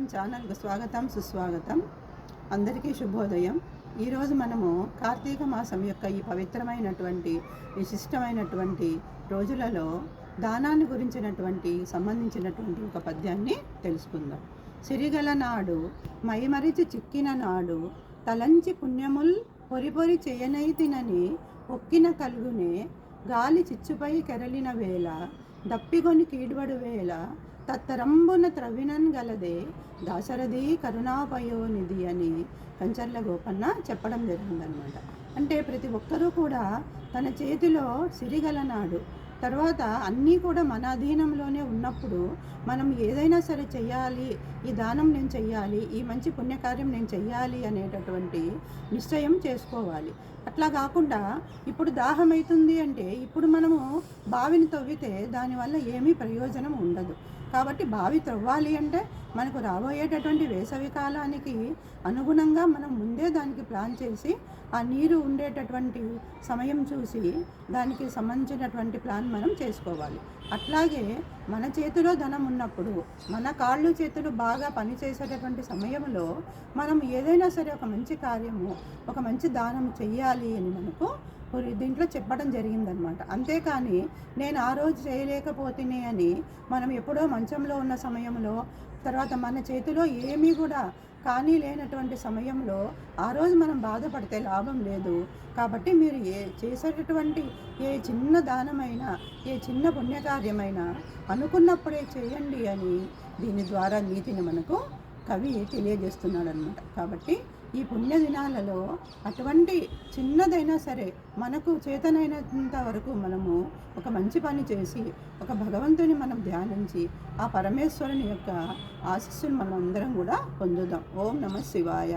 ఆనందం ఛానల్కు స్వాగతం సుస్వాగతం. అందరికీ శుభోదయం. ఈరోజు మనము కార్తీక మాసం యొక్క ఈ పవిత్రమైనటువంటి విశిష్టమైనటువంటి రోజులలో దానాన్ని గురించినటువంటి సంబంధించినటువంటి ఒక పద్యాన్ని తెలుసుకుందాం. సిరిగల నాడు మైమరిచి చిక్కిన నాడు తలంచి పుణ్యముల్ పొరి పొరి చేయనైతినని ఒక్కిన కలుగునే గాలి చిచ్చుపై కెరలిన వేళ దప్పిగొని కీడుబడు వేళ తత్తరంబున త్రవినన్ గలదే దాశరథి కరుణాపయోనిధి అని కంచర్ల గోపన్న చెప్పడం జరిగిందనమాట. అంటే ప్రతి ఒక్కరూ కూడా తన చేతిలో సిరిగలనాడు. తర్వాత అన్నీ కూడా మన అధీనంలోనే ఉన్నప్పుడు మనం ఏదైనా సరే చెయ్యాలి ఈ దానం నేను చెయ్యాలి ఈ మంచి పుణ్యకార్యం నేను చెయ్యాలి అనేటటువంటి నిశ్చయం చేసుకోవాలి. అట్లా కాకుండా ఇప్పుడు దాహం అవుతుంది అంటే ఇప్పుడు మనము బావిని తవ్వితే దానివల్ల ఏమీ ప్రయోజనం ఉండదు. కాబట్టి బావి త్రవ్వాలి అంటే మనకు రాబోయేటటువంటి వేసవి కాలానికి అనుగుణంగా మనం ముందే దానికి ప్లాన్ చేసి ఆ నీరు ఉండేటటువంటి సమయం చూసి దానికి సంబంధించినటువంటి ప్లాన్ మనం చేసుకోవాలి. అట్లాగే మన చేతిలో ధనం ఉన్నప్పుడు మన కాళ్ళు చేతులు బాగా పనిచేసేటటువంటి సమయంలో మనం ఏదైనా సరే ఒక మంచి కార్యము ఒక మంచి దానం చెయ్యాలి అని మనకు దీంట్లో చెప్పడం జరిగిందనమాట. అంతేకాని నేను ఆ రోజు చేయలేకపోతేనే అని మనం ఎప్పుడో మంచంలో ఉన్న సమయంలో తర్వాత మన చేతిలో ఏమీ కూడా కానీ లేనటువంటి సమయంలో ఆ రోజు మనం బాధపడితే లాభం లేదు. కాబట్టి మీరు ఏ చేసేటటువంటి ఏ చిన్న దానమైనా ఏ చిన్న పుణ్యకార్యమైనా అనుకున్నప్పుడే చేయండి అని దీని ద్వారా నీతిని మనకు కవి తెలియజేస్తున్నాడు అనమాట కాబట్టి ఈ పుణ్య దినాలలో అటువంటి చిన్నదైనా సరే మనకు చేతనైనంత వరకు మనము ఒక మంచి పని చేసి ఒక భగవంతుని మనం ధ్యానించి ఆ పరమేశ్వరుని యొక్క ఆశస్సును మనం అందరం కూడా పొందుదాం. ఓం నమ శివాయ.